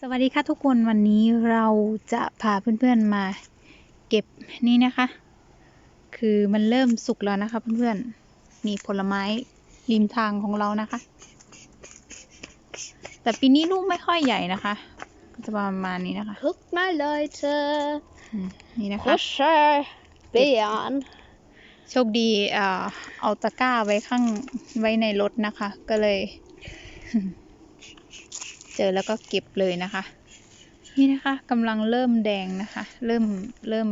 สวัสดีค่ะทุกคนวันนี้เราจะพาเพื่อนๆมาเก็บนี่นะคะ คือมันเริ่มสุกแล้วนะคะเพื่อนๆนี่ผลไม้ริมทางของเรานะคะ แต่ปีนี้ลูกไม่ค่อยใหญ่นะคะ ก็จะประมาณนี้นะคะ Guck mal, Leute. อืมนี่นะคะ Frische Beeren. โชคดีเอ่อเอาตะกร้าไว้ข้างไว้ในรถนะคะ ก็เลย เจอแล้วก็เก็บเลยนะคะ นี่นะคะกำลังเริ่มแดงนะคะริ่มเริ่ม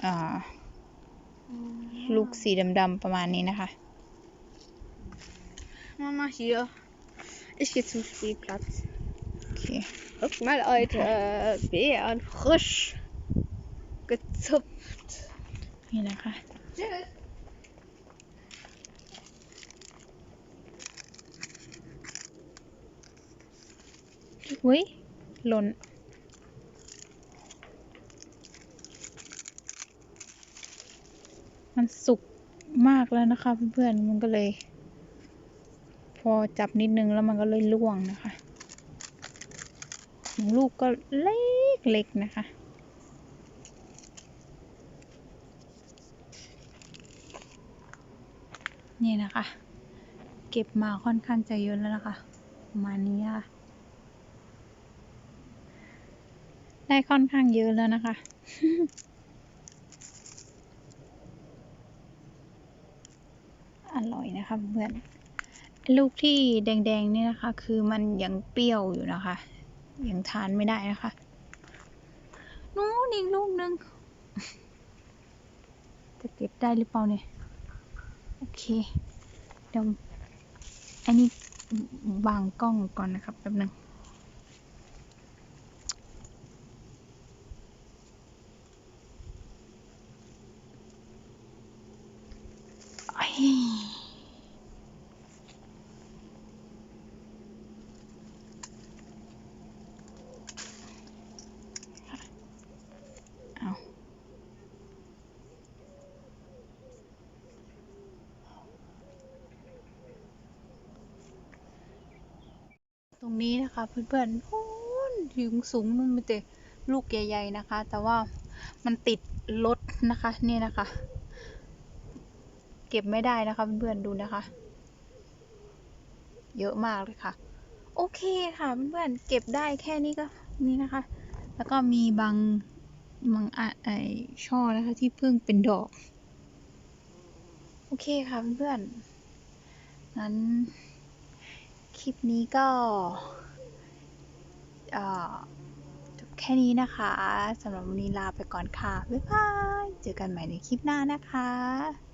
เอ่อลูกสีดำๆประมาณนี้นะคะ Mama, hier. Ich gehe zum Spielplatz. โอเค Guck mal, Leute. Beeren. Frisch. Gezupft. นี่นะคะ Tschüss. อุ้ยหล่นมันสุกมากแล้วนะคะเพื่อนๆมันก็เลย พอจับนิดนึงแล้วมันก็เลยร่วงนะคะของลูกก็เล็กเล็กๆนะคะนี่นะคะ เก็บมาค่อนข้างจะเยอะแล้วนะคะประมาณนี้ค่ะ ได้ค่อนข้างเยอะแล้วนะคะ อร่อยนะคะเพื่อนลูกที่แดงๆนี่นะคะ คือมันยังเปรี้ยวอยู่นะคะ ยังทานไม่ได้นะคะ นู้นอีกลูกหนึ่งจะเก็บได้หรือเปล่าเนี่ย โอเค เดี๋ยว อันนี้วางกล้องก่อนนะครับแป๊บนึง ตรงนี้นะคะ เพื่อนๆโอ้นถึงสูงนู่นไปเตะลูกใหญ่ๆนะคะ แต่ว่ามันติดรถนะคะนี่นะคะ เก็บไม่ได้นะคะเพื่อนๆดูนะคะ เยอะมากเลยค่ะ โอเคค่ะเพื่อนๆเก็บได้แค่นี้ก็นี่นะคะ แล้วก็มีบางบางอะไอช่อนะคะ ที่เพิ่งเป็นดอก โอเคค่ะเพื่อนๆงั้น คลิปนี้ก็จบแค่นี้นะคะสำหรับวันนี้ลาไปก่อนค่ะ บ๊ายบาย เจอกันใหม่ในคลิปหน้านะคะ